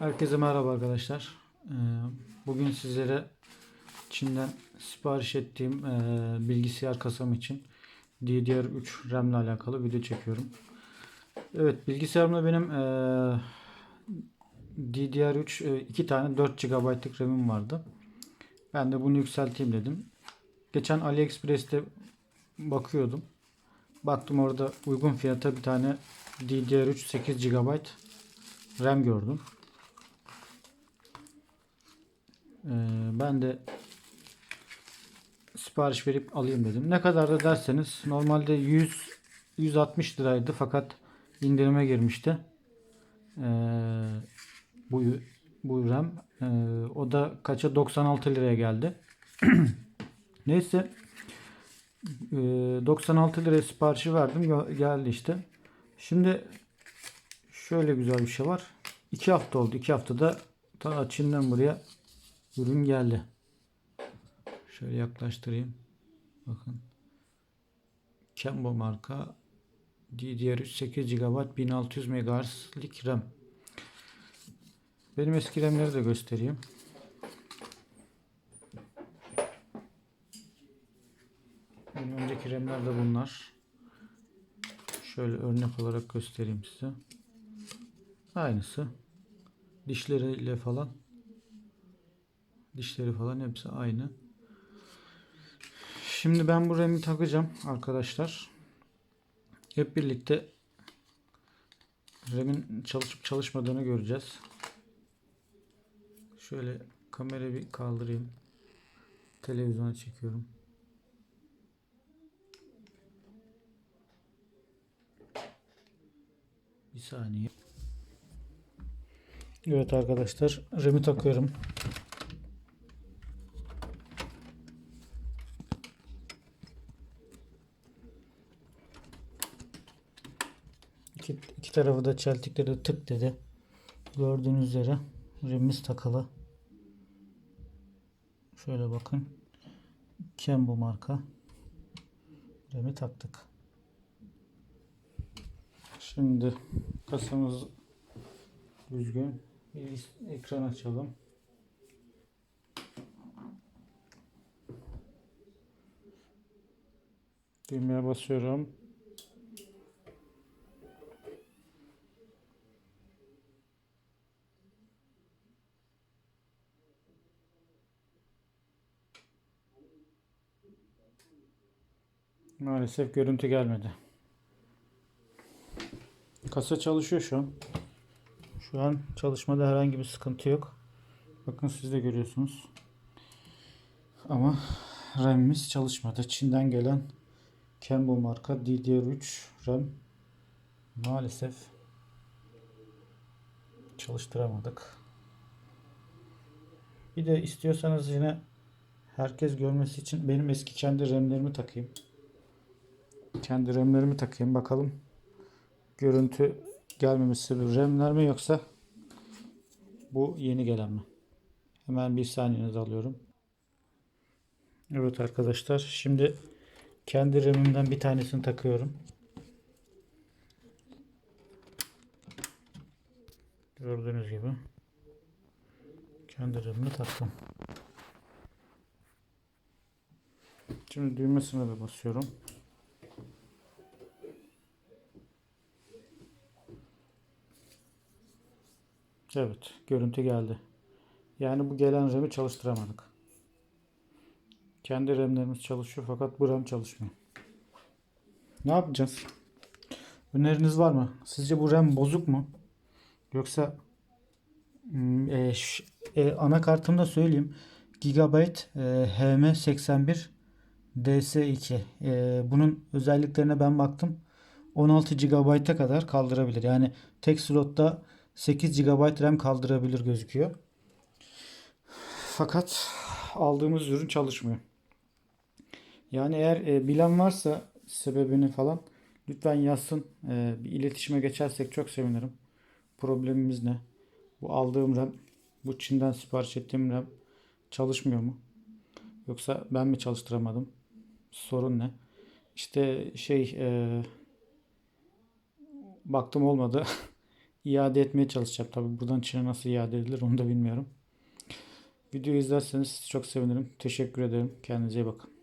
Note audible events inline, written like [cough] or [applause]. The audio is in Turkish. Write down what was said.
Herkese merhaba arkadaşlar. Ee, Bugün sizlere Çin'den sipariş ettiğim e, bilgisayar kasam için DDR3 RAM ile alakalı video çekiyorum. Evet bilgisayarımda benim e, DDR3 e, iki tane 4 GB'lık RAM'im vardı. Ben de bunu yükselteyim dedim. Geçen AliExpress'te bakıyordum. Baktım orada uygun fiyata bir tane DDR3 8 GB RAM gördüm. Ee, ben de sipariş verip alayım dedim. Ne kadar da derseniz normalde 100 160 liraydı fakat indirime girmişti. Ee, bu bu RAM Ee, o da kaça 96 liraya geldi. [clears throat] Neyse ee, 96 liraya siparişi verdim Gel- geldi işte. Şimdi şöyle güzel bir şey var. 2 hafta oldu. 2 haftada ta Çin'den buraya ürün geldi. Şöyle yaklaştırayım. Bakın. Kembo marka DDR3 8 GB 1600 MHz'lik RAM. Benim eski RAM'leri de göstereyim. Benim önceki RAM'ler de bunlar. Şöyle örnek olarak göstereyim size. Aynısı. Dişleriyle falan Dişleri falan hepsi aynı. Şimdi ben bu RAM'i takacağım arkadaşlar. Hep birlikte RAM'in çalışıp çalışmadığını göreceğiz. Şöyle kamerayı bir kaldırayım. Televizyona çekiyorum. Bir saniye. Evet arkadaşlar RAM'i takıyorum. İki, iki tarafı da çeltikleri tık dedi. Gördüğünüz üzere RAM'imiz takılı. Şöyle bakın. Kembo marka. RAM'i taktık. Şimdi kasamız düzgün. Bir ekran açalım. Düğmeye basıyorum. Maalesef görüntü gelmedi. Kasa çalışıyor şu an. Şu an çalışmada herhangi bir sıkıntı yok. Bakın siz de görüyorsunuz. Ama RAM'imiz çalışmadı. Çin'den gelen Kembo marka DDR3 RAM maalesef çalıştıramadık. Bir de istiyorsanız yine herkes görmesi için benim eski kendi RAM'lerimi takayım. Kendi RAM'lerimi takayım bakalım. Görüntü gelmemesi RAM'ler mi yoksa bu yeni gelen mi? Hemen bir saniyenizi alıyorum. Evet arkadaşlar şimdi kendi RAM'imden bir tanesini takıyorum. Gördüğünüz gibi kendi RAM'imi taktım. Şimdi düğmesine de basıyorum. Evet, görüntü geldi. Yani bu gelen RAM'i çalıştıramadık. Kendi RAM'lerimiz çalışıyor fakat bu RAM çalışmıyor. Ne yapacağız? Öneriniz var mı? Sizce bu RAM bozuk mu? Yoksa hmm, e, e, anakartımda söyleyeyim. Gigabyte e, HM81 DS2. E, bunun özelliklerine ben baktım. 16 GB'a kadar kaldırabilir. Yani tek slotta 8 GB RAM kaldırabilir gözüküyor. Fakat aldığımız ürün çalışmıyor. Yani eğer e, bilen varsa sebebini falan lütfen yazsın. E, bir iletişime geçersek çok sevinirim. Problemimiz ne? Bu aldığım RAM, bu Çin'den sipariş ettiğim RAM çalışmıyor mu? Yoksa ben mi çalıştıramadım? Sorun ne? İşte şey e, baktım olmadı. [laughs] iade etmeye çalışacağım. Tabii buradan Çin'e nasıl iade edilir onu da bilmiyorum. Videoyu izlerseniz çok sevinirim. Teşekkür ederim. Kendinize iyi bakın.